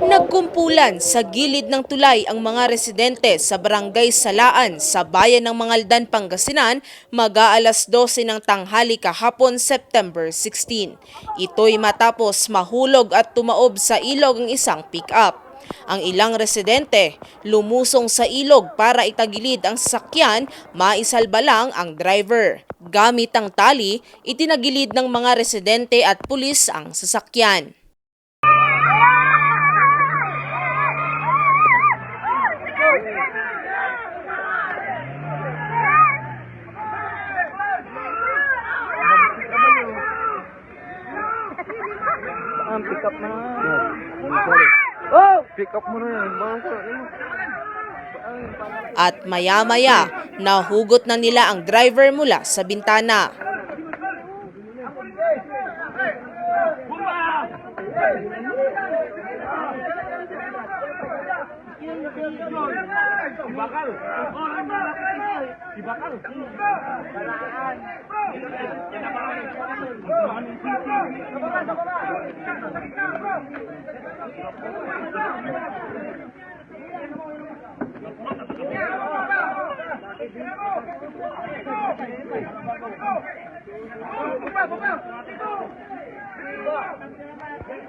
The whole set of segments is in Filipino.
Nagkumpulan sa gilid ng tulay ang mga residente sa barangay Salaan sa bayan ng Mangaldan, Pangasinan mag-aalas 12 ng tanghali kahapon September 16. Ito'y matapos mahulog at tumaob sa ilog ang isang pick-up. Ang ilang residente lumusong sa ilog para itagilid ang sasakyan, maisalba lang ang driver. Gamit ang tali, itinagilid ng mga residente at pulis ang sasakyan. Ang pick up na. Oh! Pick up mo na yan. At maya-maya, nahugot na nila ang driver mula sa bintana.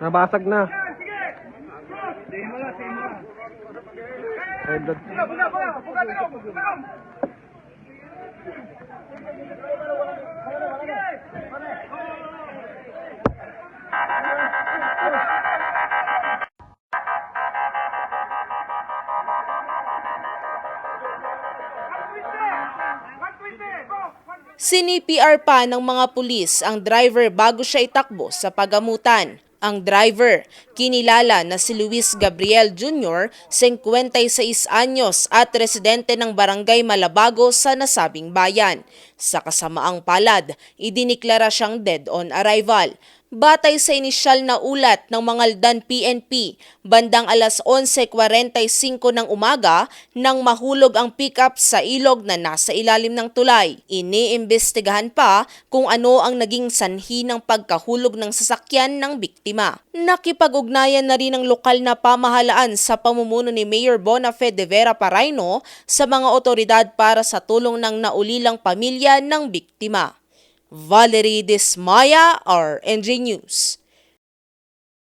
Nabasag na. Ay, dad- Sini-PR pa ng mga pulis ang driver bago siya itakbo sa pagamutan. Ang driver, kinilala na si Luis Gabriel Jr., 56 anyos at residente ng barangay Malabago sa nasabing bayan. Sa kasamaang palad, idiniklara siyang dead on arrival. Batay sa inisyal na ulat ng Mangaldan PNP, bandang alas 11.45 ng umaga nang mahulog ang pickup sa ilog na nasa ilalim ng tulay. Iniimbestigahan pa kung ano ang naging sanhi ng pagkahulog ng sasakyan ng biktima. Nakipag-ugnayan na rin ang lokal na pamahalaan sa pamumuno ni Mayor Bonafe de Vera Paraino sa mga otoridad para sa tulong ng naulilang pamilya ng biktima. Valerie Desmaya, RNG News.